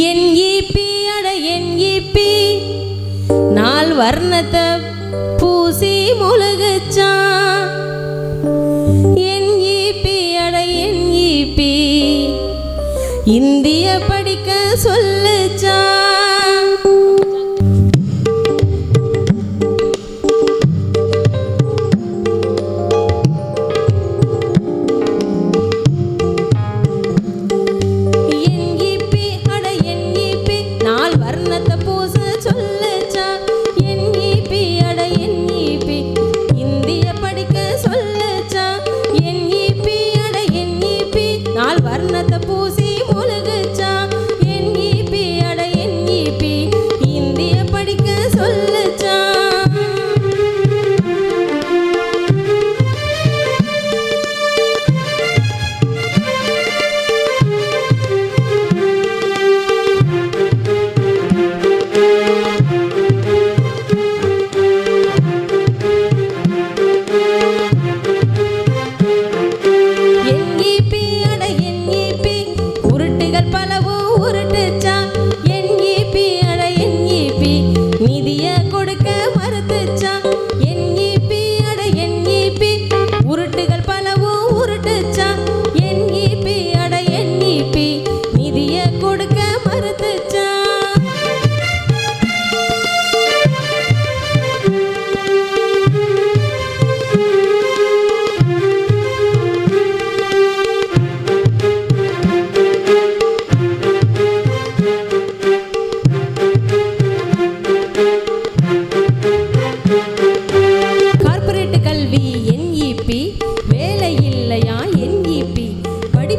என் EB அட என் EB நாள் வர்ணத்தை பூசி முழுகுச்சா? என் ஈபி அட என் ஈபி இந்திய படிக்க சொல்ல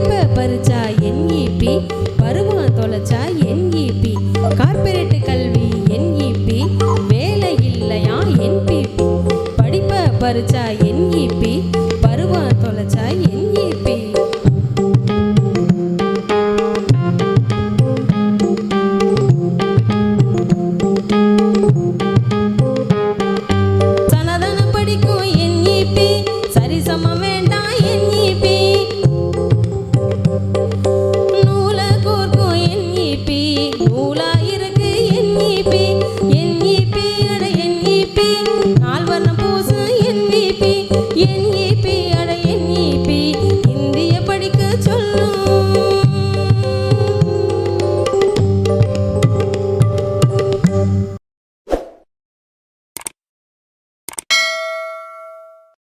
திரும்ப பறிச்சா என்இபி பருவம் தொலைச்சா மூலா